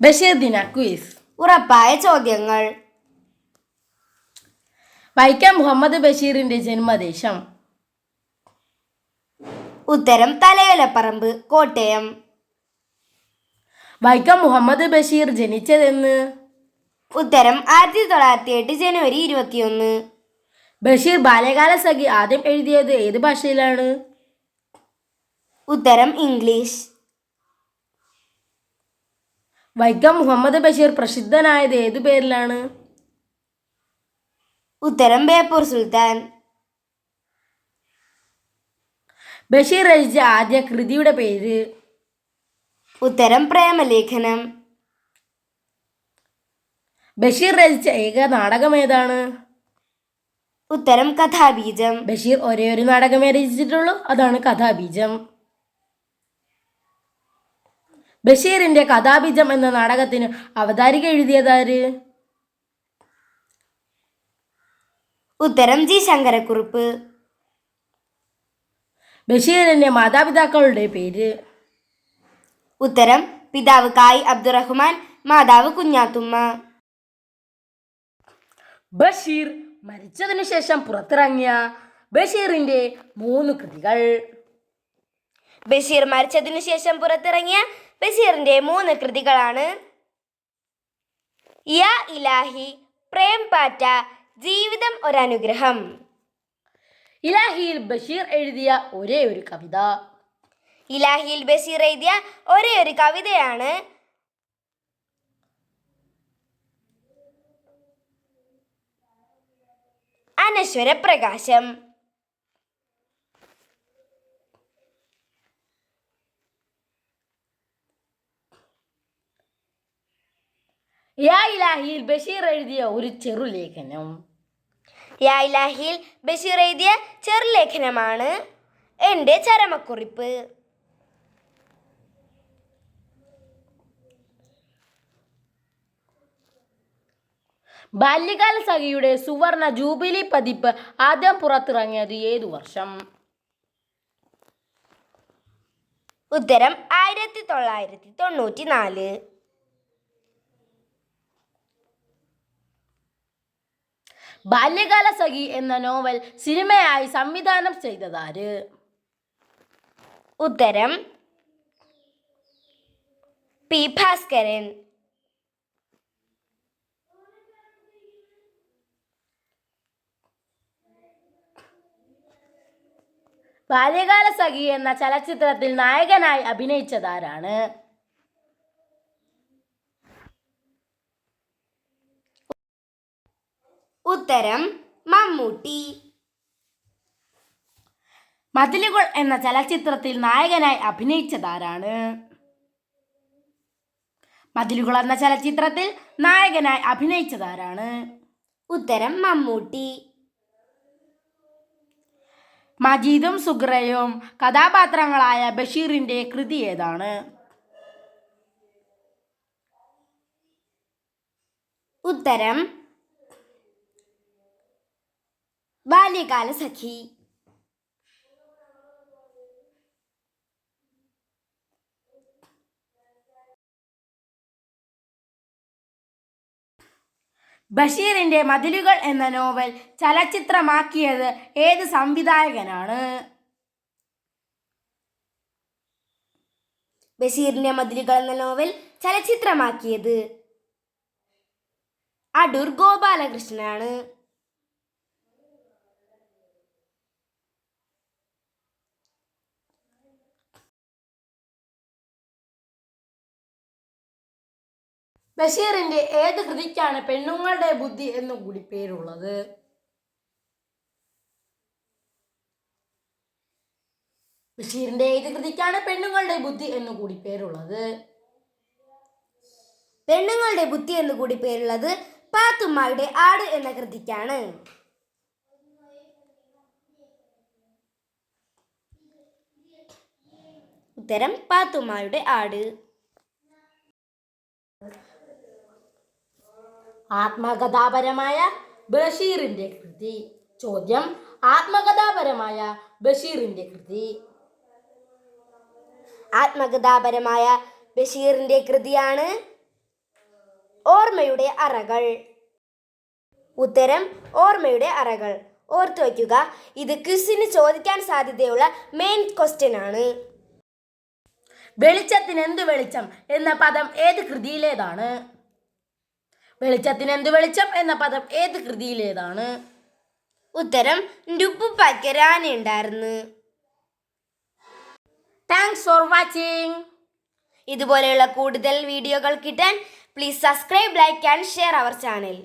ബഷീർ ദിന ക്വിസ് ഉറപ്പായ ചോദ്യങ്ങൾ. വൈക്കം മുഹമ്മദ് ബഷീറിന്റെ ജന്മദേശം. ഉത്തരം തലയോലപ്പറമ്പ് കോട്ടയം. വൈക്കം മുഹമ്മദ് ബഷീർ ജനിച്ചതെന്ന്. ഉത്തരം ആയിരത്തി തൊള്ളായിരത്തി എട്ട് ജനുവരി ഇരുപത്തിയൊന്ന്. ബഷീർ ബാല്യകാല സഖി ആദ്യം എഴുതിയത് ഏത് ഭാഷയിലാണ്? ഉത്തരം ഇംഗ്ലീഷ്. വൈക്കം മുഹമ്മദ് ബഷീർ പ്രസിദ്ധനായത് ഏതു പേരിലാണ്? ഉത്തരം ബേപ്പൂർ സുൽത്താൻ. ബഷീർ രചിച്ച ആദ്യ കൃതിയുടെ പേര്? ഉത്തരം പ്രേമലേഖനം. ബഷീർ രചിച്ച ഏക നാടകം ഏതാണ്? ഉത്തരം കഥാബീജം. ബഷീർ ഒരേ ഒരു നാടകമേ രചിച്ചിട്ടുള്ളൂ അതാണ് കഥാബീജം. ബഷീറിന്റെ കഥാബിജം എന്ന നാടകത്തിന് അവതാരിക എഴുതിയതാര് ഉത്തരം ജി ശങ്കരക്കുറുപ്പ്. ബഷീറിന്റെ മാതാപിതാക്കളുടെ പേര്. ഉത്തരം പിതാവ് കായ് അബ്ദുറഹ്മാൻ മാതാവ് കുഞ്ഞാത്തുമ്മ. ബഷീർ മരിച്ചതിനു ശേഷം പുറത്തിറങ്ങിയ ബഷീറിന്റെ മൂന്ന് കൃതികൾ. ബഷീർ മരിച്ചതിനു ശേഷം പുറത്തിറങ്ങിയ ബഷീറിന്റെ മൂന്ന് കൃതികളാണ്. യാ ഇലാഹി പ്രേം പാറ്റ ജീവിതം ഒരനുഗ്രഹം. ഇലാഹിയിൽ ബഷീർ എഴുതിയ ഒരേ ഒരു കവിത. ഇലാഹിയിൽ ബഷീർ എഴുതിയ ഒരേ ഒരു കവിതയാണ്. അനശ്വര പ്രകാശം യാ ഇലാഹിയിൽ ബഷീർ എഴുതിയ ഒരു ചെറുലേഖനം യാ ഇലാഹിയിൽ ബഷീർ എഴുതിയ ചെറുലേഖനമാണ് എന്റെ ചരമക്കുറിപ്പ്. ബാല്യകാല സഖിയുടെ സുവർണ ജൂബിലി പതിപ്പ് ആദ്യം പുറത്തിറങ്ങിയത് ഏതു വർഷം? ഉത്തരം ആയിരത്തി തൊള്ളായിരത്തി തൊണ്ണൂറ്റി നാല് ബാല്യകാല സഖി എന്ന നോവൽ സിനിമയായി സംവിധാനം ചെയ്തതാര്? ഉത്തരം പി. ഭാസ്കരൻ. ബാല്യകാല സഖി എന്ന ചലച്ചിത്രത്തിൽ നായകനായി അഭിനയിച്ചതാരാണ്? ഉത്തരം മമ്മൂട്ടി. മതിലുകൾ എന്ന ചലച്ചിത്രത്തിൽ നായകനായി അഭിനയിച്ചതാരാണ്? മതിലുകൾ എന്ന ചലച്ചിത്രത്തിൽ നായകനായി അഭിനയിച്ചതാരാണ്? ഉത്തരം മമ്മൂട്ടി. മജീദും സുഗ്രയും കഥാപാത്രങ്ങളായ ബഷീറിന്റെ കൃതി ഏതാണ്? ഉത്തരം ബാല്യകാല സഖി. ബഷീറിന്റെ മതിലുകൾ എന്ന നോവൽ ചലച്ചിത്രമാക്കിയത് ഏത് സംവിധായകനാണ്? ബഷീറിന്റെ മതിലുകൾ എന്ന നോവൽ ചലച്ചിത്രമാക്കിയത് അടൂർ ഗോപാലകൃഷ്ണനാണ്. ബഷീറിന്റെ ഏത് കൃതിക്കാണ് പെണ്ണുങ്ങളുടെ ബുദ്ധി എന്നു കൂടി പേരുള്ളത്? ബഷീറിന്റെ ഏത് കൃതിക്കാണ് പെണ്ണുങ്ങളുടെ ബുദ്ധി എന്നു കൂടി പേരുള്ളത്? പെണ്ണുങ്ങളുടെ ബുദ്ധി എന്നു കൂടി പേരുള്ളത് പാത്തുമ്മയുടെ ആട് എന്ന കൃതിക്കാണ്. ഉത്തരം പാത്തുമ്മയുടെ ആട്. ആത്മകഥാപരമായ ബഷീറിന്റെ കൃതി. ചോദ്യം ആത്മകഥാപരമായ ബഷീറിന്റെ കൃതി. ആത്മകഥാപരമായ ബഷീറിന്റെ കൃതിയാണ് ഓർമ്മയുടെ അറകൾ. ഉത്തരം ഓർമ്മയുടെ അറകൾ. ഓർത്തു വയ്ക്കുക ഇത് ക്വിസിന് ചോദിക്കാൻ സാധ്യതയുള്ള മെയിൻ ക്വസ്റ്റ്യൻ ആണ്. വെളിച്ചത്തിന് എന്ത് വെളിച്ചം എന്ന പദം ഏത് കൃതിയിലേതാണ്? വെളിച്ചത്തിന് എന്ത് വെളിച്ചം എന്ന പദം ഏത് കൃതിയിലേതാണ്? ഉത്തരം ടുപ്പുപ്പായ്ക്ക് ഉണ്ടായിരുന്നു. താങ്ക്സ് ഫോർ വാച്ചിങ് ഇതുപോലെയുള്ള കൂടുതൽ വീഡിയോകൾ കിട്ടാൻ please subscribe like and share our channel